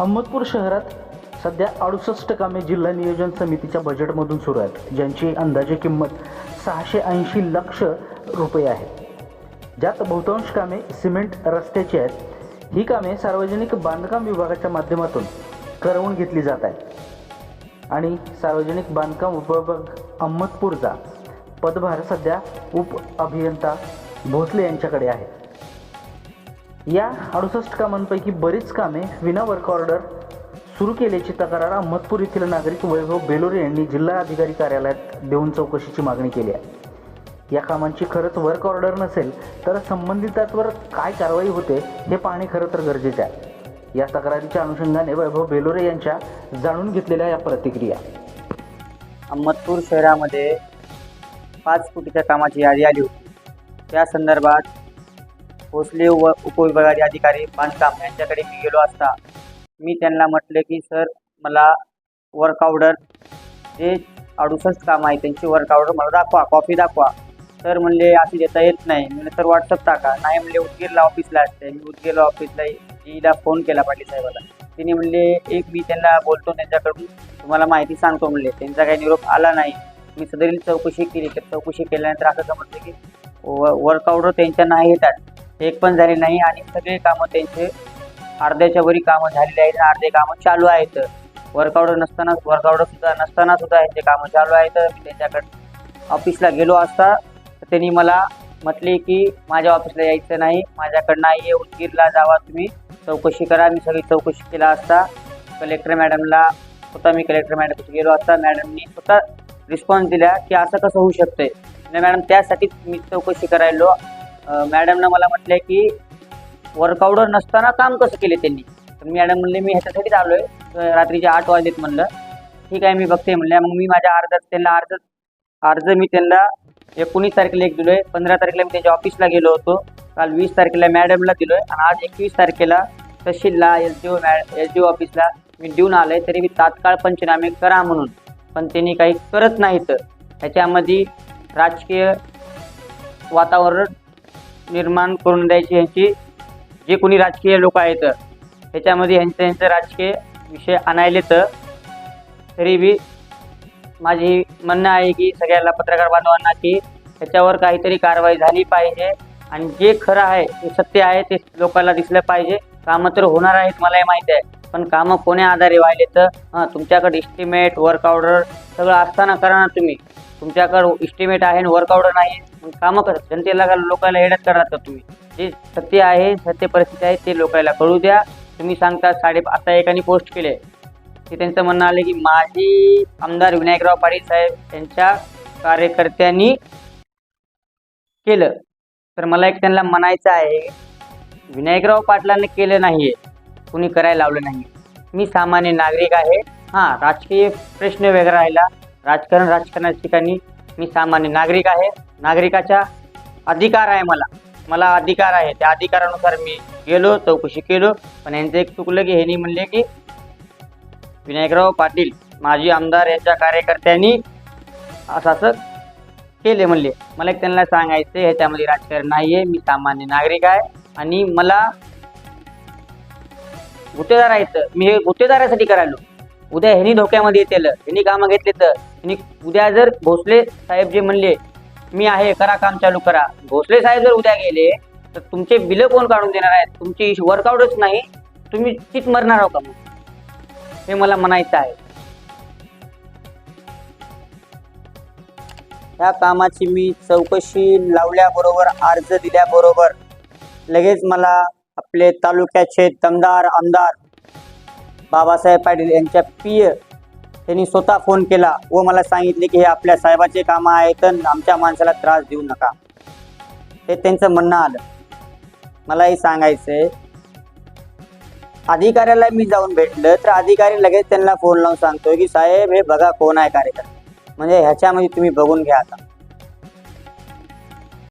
अहमदपूर शहरात सध्या अडुसष्ट कामे जिल्हा नियोजन समितीच्या बजेटमधून सुरू आहेत ज्यांची अंदाजे किंमत सहाशे ऐंशी लक्ष रुपये आहे. ज्यात बहुतांश कामे सिमेंट रस्त्याची आहेत. ही कामे सार्वजनिक बांधकाम विभागाच्या माध्यमातून करवून घेतली जात आहेत. आणि सार्वजनिक बांधकाम उपविभाग अहमदपूरचा पदभार सध्या उप अभियंता भोसले यांच्याकडे आहे. या अडुसष्ट कामांपैकी बरीच कामे विना वर्क ऑर्डर सुरू केल्याची तक्रार अहमदपूर येथील नागरिक वैभव बेलोरे यांनी जिल्हा अधिकारी कार्यालयात देऊन चौकशीची मागणी केली आहे. या कामांची खरंच वर्क ऑर्डर नसेल तर संबंधितांवर काय कारवाई होते हे पाहणे खरं तर गरजेचे आहे. या तक्रारीच्या अनुषंगाने वैभव बेलोरे यांच्या जाणून घेतलेल्या या प्रतिक्रिया. अहमदपूर शहरामध्ये पाच कोटीच्या कामाची यादी आली होती. त्या संदर्भात भोसले व उपविभागाचे अधिकारी बांधकाम यांच्याकडे मी गेलो असता मी त्यांना म्हटले की सर मला वर्क ऑर्डर जे अडुसष्ट काम आहे त्यांची वर्क ऑर्डर मला दाखवा कॉपी दाखवा. सर म्हणले अशी देता येत नाही. म्हणजे सर व्हॉट्सअप टाका. नाही म्हणले उदगीरला ऑफिसला असते. मी उदगीरला ऑफिसला जीला फोन केला पाटील साहेबाला. तिने म्हणले एक मी त्यांना बोलतो त्यांच्याकडून तुम्हाला माहिती सांगतो म्हणले. त्यांचा काही निरोप आला नाही. मी सदरील चौकशी केली तर चौकशी केल्यानंतर असं समजलं की वर्क ऑर्डर त्यांच्या नाही येतात. एक पण झाले नाही आणि सगळे कामं त्यांचे अर्ध्याच्या वरी कामं झालेली आहेत अर्धे कामं चालू आहेत. वर्कआउट नसताना वर्कआउट सुद्धा नसताना सुद्धा यांचे कामं चालू आहेत मी त्यांच्याकडे ऑफिसला गेलो असता तर त्यांनी मला म्हटले की माझ्या ऑफिसला यायचं नाही माझ्याकडनं नाही आहे उदगीरला जावा तुम्ही. चौकशी करा. मी सगळी चौकशी केला असता. कलेक्टर मॅडमला स्वतः मी कलेक्टर मॅडम गेलो असता. मॅडमनी स्वतः रिस्पॉन्स दिला की असं कसं होऊ शकतंय? नाही मॅडम त्यासाठी मी चौकशी करायलो. मॅडमनं मला म्हटलं की वर्कआउटवर नसताना काम कसं केले त्यांनी? तर मॅडम म्हणले मी ह्याच्यासाठीच आलो आहे रात्रीचे आठ वाजलेत म्हणलं. ठीक आहे मी बघते. म्हणल्या मग मी माझ्या अर्जात त्यांना अर्ज अर्ज मी त्यांना एकोणीस तारखेला एक दिलोय. पंधरा तारखेला मी त्यांच्या ऑफिसला गेलो होतो. काल वीस तारखेला मॅडमला दिलोय. आणि आज एकवीस तारखेला तहसीलला एस डी ओ मॅ एस डी ओ ऑफिसला मी देऊन आलोय. तरी मी तात्काळ पंचनामे करा म्हणून. पण त्यांनी काही करत नाहीत. ह्याच्यामध्ये राजकीय वातावरण निर्माण करून द्यायची ह्यांची जे कोणी राजकीय लोक आहेत ह्याच्यामध्ये ह्यांचं ह्यांचं राजकीय विषय आणायले तर तरी बी माझी म्हणणं आहे की सगळ्याला पत्रकार बांधवांना की त्याच्यावर काहीतरी कारवाई झाली पाहिजे आणि जे खरं आहे ते सत्य आहे ते लोकांना दिसलं पाहिजे. कामं तर होणार आहेत मलाही माहीत आहे. पण कामं कोण्या आधारे व्हायले तर हां तुमच्याकडे इस्टिमेट वर्क ऑर्डर सगळं असताना करा ना तुम्ही. तुमच्याकडं इस्टिमेट आहे आणि नाही कामं करा. जनतेला लोकांना हेडत करणार का तुम्ही. जे सत्य आहे सत्य परिस्थिती आहे ते लोकांना कळू द्या. तुम्ही सांगता साडे आता एकाने पोस्ट केले. की त्यांचं म्हणणं आलं की माजी आमदार विनायकराव पाटील साहेब यांच्या कार्यकर्त्यांनी केलं. तर मला एक त्यांना म्हणायचं आहे विनायकराव पाटलांनी केलं नाही आहे कुणी करायला लावलं नाही मी सामान्य नागरिक आहे. हां राजकीय प्रश्न वेगळा राहिला. राजकारण राजकारणाच्या ठिकाणी मी सामान्य नागरिक आहे. नागरिकाचा अधिकार आहे मला. मला अधिकार आहे. त्या अधिकारानुसार मी गेलो चौकशी केलो. पण यांचं एक चुकलं की ह्यांनी म्हणले की विनायकराव पाटील माजी आमदार यांच्या कार्यकर्त्यांनी असं असं केले म्हणले. मला एक त्यांना सांगायचं ह्याच्यामध्ये राजकारण नाही आहे मी सामान्य नागरिक आहे. आणि मला गुत्तेदार आहे मी हे गुत्तेदारासाठी करायलो. उद्या ह्यांनी धोक्यामध्ये येतेलं. ह्यांनी कामं घेतले तर आणि उद्या जर भोसले साहेब जे म्हणले मी आहे करा काम चालू करा. भोसले साहेब जर उद्या गेले तर तुमचे बिलं कोण काढून देणार आहेत? तुमची वर्कआउटच नाही तुम्ही चित मरणार आहो का मग? हे मला म्हणायचं आहे. या कामाची मी चौकशी लावल्याबरोबर अर्ज दिल्याबरोबर लगेच मला आपले तालुक्याचे दमदार आमदार बाबासाहेब पाटील यांच्या पिय त्यांनी स्वतः फोन केला व मला सांगितले की हे आपल्या साहेबाचे कामं आहेत तर आमच्या माणसाला त्रास देऊ नका. हे त्यांचं म्हणणं आलं. मलाही सांगायचंय अधिकाऱ्याला मी जाऊन भेटलं तर अधिकारी लगेच त्यांना फोन लावून सांगतोय की साहेब हे बघा कोण आहे कार्यकर्ता. म्हणजे ह्याच्यामध्ये तुम्ही बघून घ्या आता.